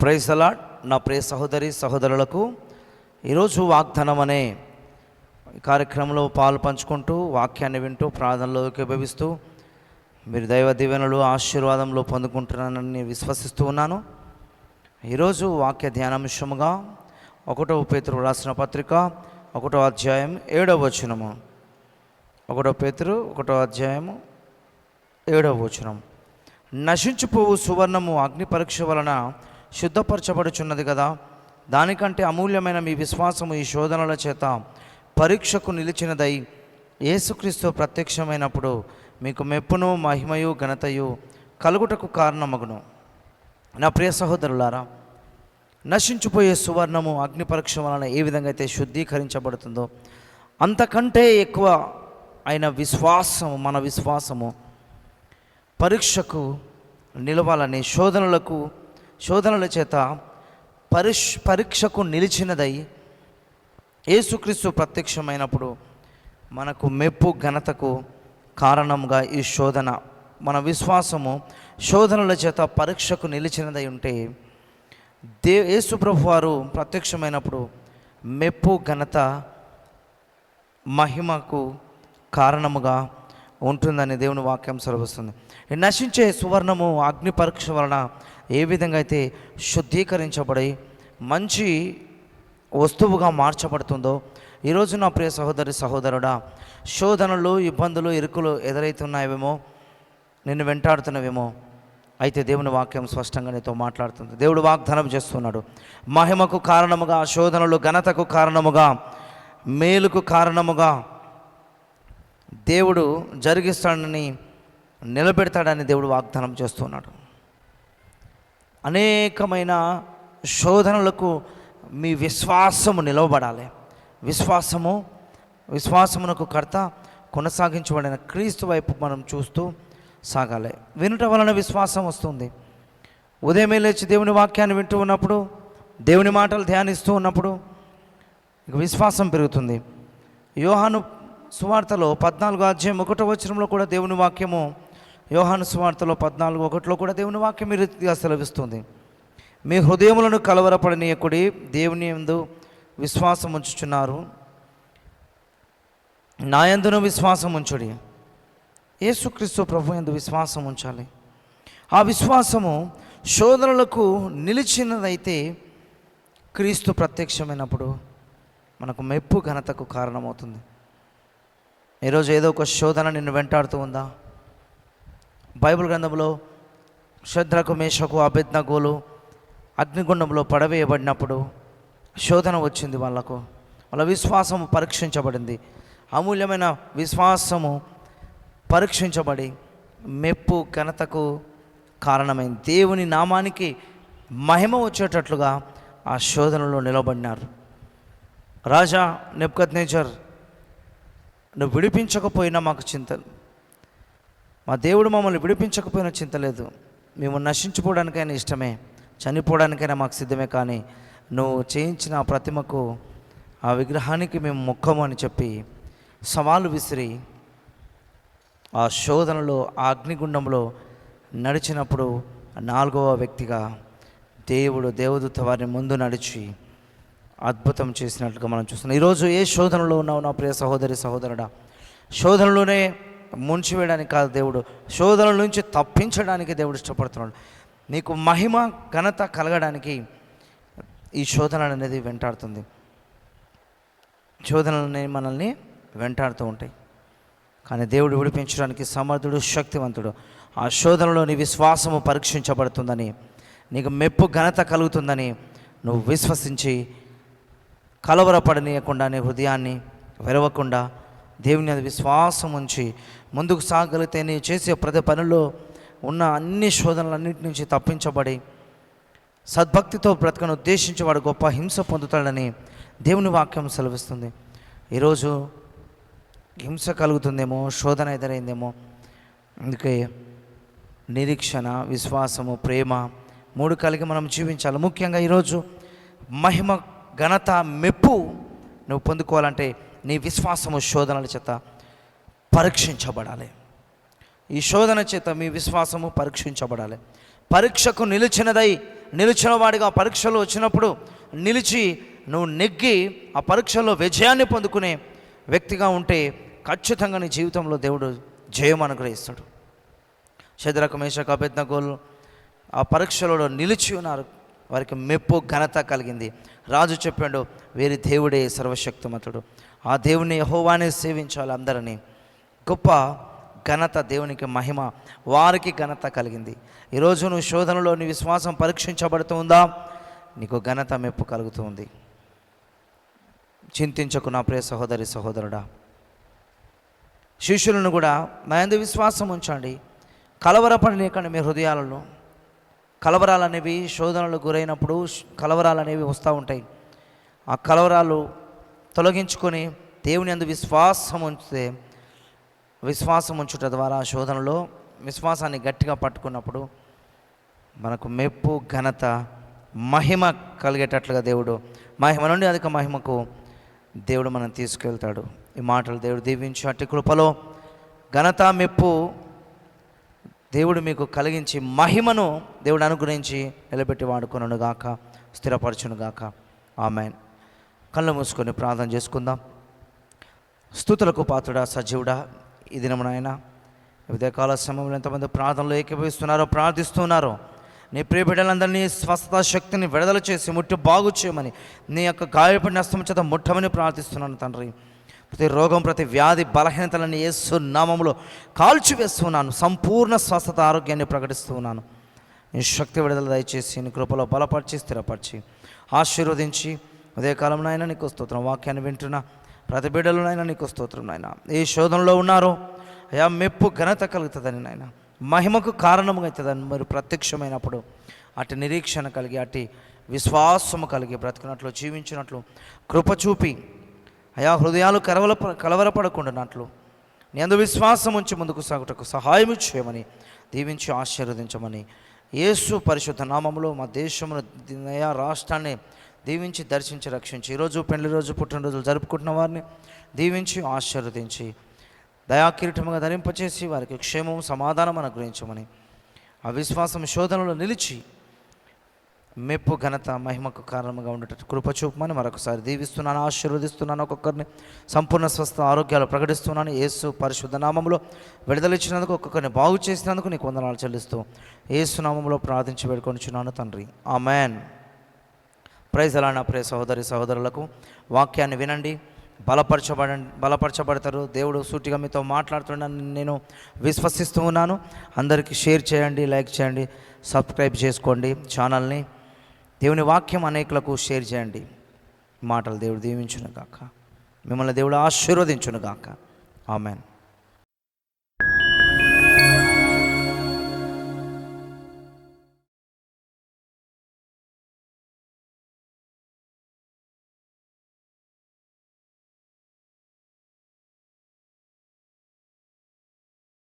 Praise నా ప్రియ సహోదరి సహోదరులకు ఈరోజు వాగ్దానం అనే కార్యక్రమంలో పాలు పంచుకుంటూ వాక్యాన్ని వింటూ ప్రార్థనలో భవిస్తూ మీరు దైవ దీవెనలు ఆశీర్వాదంలో పొందుకుంటున్నానని విశ్వసిస్తూ ఉన్నాను. ఈరోజు వాక్య ధ్యానాంశముగా ఒకటో పేతురు రాసిన పత్రిక ఒకటో అధ్యాయం ఏడవ వచనము. ఒకటో పేతురు ఒకటో అధ్యాయము ఏడవ వచనం. నశించిపోవు సువర్ణము అగ్ని పరీక్ష వలన శుద్ధపరచబడుచున్నది కదా. దానికంటే అమూల్యమైన మీ విశ్వాసము ఈ శోధనల చేత పరీక్షకు నిలిచినదై యేసుక్రీస్తు ప్రత్యక్షమైనప్పుడు మీకు మెప్పును మహిమయు ఘనతయు కలుగుటకు కారణమగును. నా ప్రియ సహోదరులారా నశించిపోయే సువర్ణము అగ్ని పరీక్ష వలన ఏ విధంగా అయితే శుద్ధీకరించబడుతుందో అంతకంటే ఎక్కువ అయిన విశ్వాసము మన విశ్వాసము పరీక్షకు నిలవాలని శోధనలకు శోధనల చేత పరిష్ పరీక్షకు నిలిచినదై యేసుక్రీస్తు ప్రత్యక్షమైనప్పుడు మనకు మెప్పు ఘనతకు కారణంగా ఈ శోధన మన విశ్వాసము శోధనల చేత పరీక్షకు నిలిచినదై ఉంటే దే యేసుప్రభు వారు ప్రత్యక్షమైనప్పుడు మెప్పు ఘనత మహిమకు కారణముగా ఉంటుందని దేవుని వాక్యం సెలవుస్తుంది. నశించే సువర్ణము అగ్ని పరీక్ష వలన ఏ విధంగా అయితే శుద్ధీకరించబడి మంచి వస్తువుగా మార్చబడుతుందో ఈరోజు నా ప్రియ సహోదరి సహోదరుడా శోధనలు ఇబ్బందులు ఇరుకులు ఎదురైతున్నాయేమో నిన్ను వెంటాడుతున్నవేమో అయితే దేవుని వాక్యం స్పష్టంగా నీతో మాట్లాడుతుంది. దేవుడు వాగ్దానం చేస్తున్నాడు. మహిమకు కారణముగా శోధనలు ఘనతకు కారణముగా మేలుకు కారణముగా దేవుడు జరిగిస్తాడని నిలబెడతాడని దేవుడు వాగ్దానం చేస్తున్నాడు. అనేకమైన శోధనలకు మీ విశ్వాసము నిలవబడాలి. విశ్వాసము విశ్వాసమునకు కర్త కొనసాగించబడిన క్రీస్తు వైపు మనం చూస్తూ సాగాలి. వినుట వలన విశ్వాసం వస్తుంది. ఉదయమే లేచి దేవుని వాక్యాన్ని వింటూ ఉన్నప్పుడు దేవుని మాటలు ధ్యానిస్తూ ఉన్నప్పుడు విశ్వాసం పెరుగుతుంది. యోహాను సువార్తలో పద్నాలుగు అధ్యాయం ఒకటో వచనంలో కూడా దేవుని వాక్యము యోహాను స్వార్తలో పద్నాలుగు ఒకటిలో కూడా దేవుని వాక్యం ఈ రీతిగా సెలవిస్తుంది. మీ హృదయములను కలవరపడనీయకుడి దేవుని ఎందు విశ్వాసం ఉంచుచున్నారు. నాయందును విశ్వాసం ఉంచుడి. యేసుక్రీస్తు ప్రభు ఎందు విశ్వాసం ఉంచాలి. ఆ విశ్వాసము శోధనలకు నిలిచినదైతే క్రీస్తు ప్రత్యక్షమైనప్పుడు మనకు మెప్పు ఘనతకు కారణమవుతుంది. ఈరోజు ఏదో ఒక శోధన నిన్ను వెంటాడుతూ ఉందా? బైబిల్ గ్రంథంలో శ్రద్ధకు మేషకు అభిజ్ఞగోలు అగ్నిగుండంలో పడవేయబడినప్పుడు శోధన వచ్చింది వాళ్ళకు. వాళ్ళ విశ్వాసము పరీక్షించబడింది. అమూల్యమైన విశ్వాసము పరీక్షించబడి మెప్పు ఘనతకు కారణమైంది. దేవుని నామానికి మహిమ వచ్చేటట్లుగా ఆ శోధనలో నిలబడినారు. రాజా నెప్కత్ నేచర్ నువ్వు విడిపించకపోయినా మాకు చింత మా దేవుడు మమ్మల్ని విడిపించకపోయినా చింత లేదు. మేము నశించుకోవడానికైనా ఇష్టమే చనిపోవడానికైనా మాకు సిద్ధమే కానీ నువ్వు చేయించిన ఆ ప్రతిమకు ఆ విగ్రహానికి మేము మొక్కము అని చెప్పి సవాలు విసిరి ఆ శోధనలో ఆ అగ్నిగుండంలో నడిచినప్పుడు నాలుగవ వ్యక్తిగా దేవుడు దేవదూత వారిని ముందు నడిచి అద్భుతం చేసినట్లుగా మనం చూస్తున్నాం. ఈరోజు ఏ శోధనలో ఉన్నావు నా ప్రియ సహోదరి సహోదరుడా? శోధనలోనే ముంచివేయడానికి కాదు దేవుడు. శోధనల నుంచి తప్పించడానికి దేవుడు ఇష్టపడుతున్నాడు. నీకు మహిమ ఘనత కలగడానికి ఈ శోధన అనేది వెంటాడుతుంది. శోధనలు మనల్ని వెంటాడుతూ ఉంటాయి. కానీ దేవుడు విడిపించడానికి సమర్థుడు శక్తివంతుడు. ఆ శోధనలో నీ విశ్వాసము పరీక్షించబడుతుందని నీకు మెప్పు ఘనత కలుగుతుందని నువ్వు విశ్వసించి కలవరపడనీయకుండా నీ హృదయాన్ని వెరవకుండా దేవుని అది విశ్వాసం ఉంచి ముందుకు సాగలిగితే నీవు చేసే ప్రతి పనిలో ఉన్న అన్ని శోధనలన్నింటి నుంచి తప్పించబడి సద్భక్తితో బ్రతకను ఉద్దేశించి వాడు గొప్ప హింస పొందుతాడని దేవుని వాక్యం సెలవిస్తుంది. ఈరోజు హింస కలుగుతుందేమో శోధన ఎదురైందేమో అందుకే నిరీక్షణ విశ్వాసము ప్రేమ మూడు కలిగి మనం జీవించాలి. ముఖ్యంగా ఈరోజు మహిమ ఘనత మెప్పు నువ్వు పొందుకోవాలంటే నీ విశ్వాసము శోధనల చేత పరీక్షించబడాలి. ఈ శోధన చేత మీ విశ్వాసము పరీక్షించబడాలి. పరీక్షకు నిలిచినదై నిలిచిన వాడిగా పరీక్షలు వచ్చినప్పుడు నిలిచి నువ్వు నెగ్గి ఆ పరీక్షలో విజయాన్ని పొందుకునే వ్యక్తిగా ఉంటే ఖచ్చితంగా నీ జీవితంలో దేవుడు జయం అనుగ్రహిస్తాడు. శద్రక మేషక అభ్యర్థగోలు ఆ పరీక్షలలో నిలిచి ఉన్నారు. వారికి మెప్పు ఘనత కలిగింది. రాజు చెప్పాడు వీరి దేవుడే సర్వశక్తిమంతుడు. ఆ దేవుని హోవానే సేవించాలి అందరినీ. గొప్ప ఘనత దేవునికి మహిమ వారికి ఘనత కలిగింది. ఈరోజు నువ్వు శోధనలో నీ విశ్వాసం పరీక్షించబడుతుందా? నీకు ఘనత మెప్పు కలుగుతుంది. చింతించకు నా ప్రియ సహోదరి సహోదరుడా. శిష్యులను కూడా నా యందు విశ్వాసం ఉంచండి. కలవరపడలేకండి మీ హృదయాలలో. కలవరాలు అనేవి శోధనలకు గురైనప్పుడు కలవరాలనేవి కలవరాలు అనేవి వస్తూ ఉంటాయి. ఆ కలవరాలు తొలగించుకొని దేవుని అందు విశ్వాసం ఉంచితే విశ్వాసం ఉంచుట ద్వారా శోధనలో విశ్వాసాన్ని గట్టిగా పట్టుకున్నప్పుడు మనకు మెప్పు ఘనత మహిమ కలిగేటట్లుగా దేవుడు మహిమ నుండి అధిక మహిమకు దేవుడు మనం తీసుకెళ్తాడు. ఈ మాటలు దేవుడు దీవించి. అట్టి కృపలో ఘనత మెప్పు దేవుడు మీకు కలిగించి మహిమను దేవుడు అనుగ్రహించి నిలబెట్టి వాడుకొనును గాక స్థిరపరచును గాక. ఆమె కళ్ళు మూసుకొని ప్రార్థన చేసుకుందాం. స్థుతులకు పాత్రుడా సజీవుడా ఈ దినమున ఆయన ఉదయకాల సమయంలో ఎంతమంది ప్రార్థనలు ఏకీభవిస్తున్నారో ప్రార్థిస్తున్నారో నీ ప్రియ బిడ్డలందరినీ స్వస్థత శక్తిని విడుదల చేసి ముట్టి బాగు చేయమని నీ యొక్క గాయపడిన అస్తం చేత ముట్టమని ప్రార్థిస్తున్నాను తండ్రి. ప్రతి రోగం ప్రతి వ్యాధి బలహీనతలని ఏసు నామములో కాల్చివేస్తున్నాను. సంపూర్ణ స్వస్థత ఆరోగ్యాన్ని ప్రకటిస్తున్నాను. నీ శక్తి విడుదల దయచేసి నీ కృపలో బలపరిచి స్థిరపరిచి ఆశీర్వదించి ఉదయకాలంలో ఆయన నీకు స్తోత్రం వాక్యాన్ని వింటున్నా ప్రతి నాయన నీకు స్తోత్రం నాయన. ఏ శోధనలో ఉన్నారో అయా మెప్పు ఘనత కలుగుతుందని నాయన. మహిమకు కారణముగా అవుతుందని మరి ప్రత్యక్షమైనప్పుడు అటు నిరీక్షణ కలిగి అటు విశ్వాసము కలిగి బ్రతికినట్లు జీవించినట్లు కృప చూపి అయా హృదయాలు కలవల కలవరపడకుండానట్లు నీ అందు విశ్వాసం ఉంచి ముందుకు సాగుటకు సహాయం చేయమని దీవించి ఆశీర్వదించమని యేసు పరిశుద్ధ నామంలో మా దేశమును రాష్ట్రాన్ని దీవించి దర్శించి రక్షించి. ఈరోజు పెళ్ళి రోజు పుట్టినరోజులు జరుపుకుంటున్న వారిని దీవించి ఆశీర్వదించి దయాకిరీటముగా ధరింపచేసి వారికి క్షేమం సమాధానం అనుగ్రహించమని ఆ విశ్వాసం శోధనలో నిలిచి మెప్పు ఘనత మహిమకు కారణంగా ఉండేటట్టు కృపచూపమని మరొకసారి దీవిస్తున్నాను ఆశీర్వదిస్తున్నాను. ఒక్కొక్కరిని సంపూర్ణ స్వస్థ ఆరోగ్యాలు ప్రకటిస్తున్నాను. యేసు పరిశుద్ధ నామంలో విడుదల ఇచ్చినందుకు ఒక్కొక్కరిని బాగు చేసినందుకు నీకు వందనాలు చెల్లిస్తూ ఏసు నామంలో ప్రార్థించి వేడుకొనిచున్నాను తండ్రి. ఆ మ్యాన్ అలా నా ప్రియ సహోదరి సహోదరులకు వాక్యాన్ని వినండి. బలపరచబడ బలపరచబడతారు. దేవుడు సూటిగా మీతో మాట్లాడుతున్నాను నేను విశ్వసిస్తూ ఉన్నాను. అందరికీ షేర్ చేయండి లైక్ చేయండి సబ్స్క్రైబ్ చేసుకోండి ఛానల్ని. దేవుని వాక్యం అనేకులకు షేర్ చేయండి. మాటలు దేవుడు దీవించును కాక మిమ్మల్ని దేవుడు ఆశీర్వదించును గాక ఆమెన్.